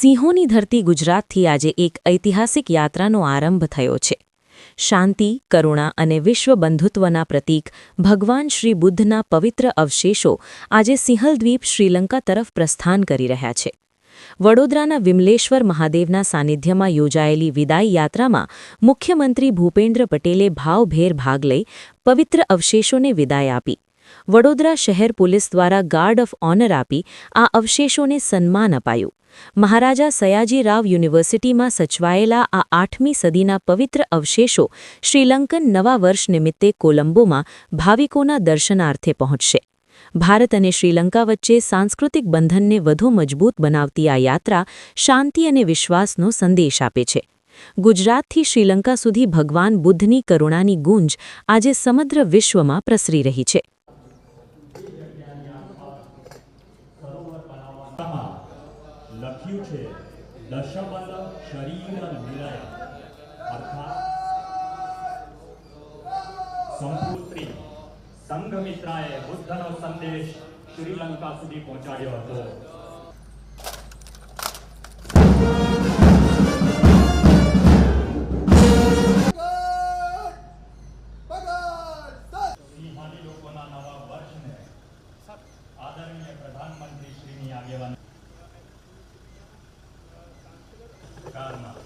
સિંહોની ધરતી ગુજરાતથી આજે એક ઐતિહાસિક યાત્રાનો આરંભ થયો છે. શાંતિ, કરુણા અને વિશ્વ બંધુત્વના પ્રતીક ભગવાન શ્રી બુદ્ધના પવિત્ર અવશેષો આજે સિંહલદ્વીપ શ્રીલંકા તરફ પ્રસ્થાન કરી રહ્યા છે. વડોદરાના વિમલેશ્વર મહાદેવના સાનિધ્યમાં યોજાયેલી વિદાય યાત્રામાં મુખ્યમંત્રી ભૂપેન્દ્ર પટેલે ભાવભેર ભાગ લઈ પવિત્ર અવશેષોને વિદાય આપી. વડોદરા શહેર પોલીસ દ્વારા ગાર્ડ ઓફ ઓનર આપી આ અવશેષોને સન્માન અપાયું. મહારાજા સયાજીરાવ યુનિવર્સિટીમાં સચવાયેલા આ આઠમી સદીના પવિત્ર અવશેષો શ્રીલંકન નવા વર્ષ નિમિત્તે કોલંબોમાં ભાવિકોના દર્શનાર્થે પહોંચશે. ભારત અને શ્રીલંકા વચ્ચે સાંસ્કૃતિક બંધનને વધુ મજબૂત બનાવતી આ યાત્રા શાંતિ અને વિશ્વાસનો સંદેશ આપે છે. ગુજરાતથી શ્રીલંકા સુધી ભગવાન બુદ્ધની કરુણાની ગુંજ આજે સમગ્ર વિશ્વમાં પ્રસરી રહી છે. લખ્યું છે દશમલ શરીર નિલય અર્થાત સંપુત્રી સંઘમિત્રાએ બુદ્ધનો સંદેશ શ્રીલંકા સુધી પહોંચાડ્યો હતો આદરણીય પ્રધાનમંત્રી શ્રીની આગેવાની Bağırma.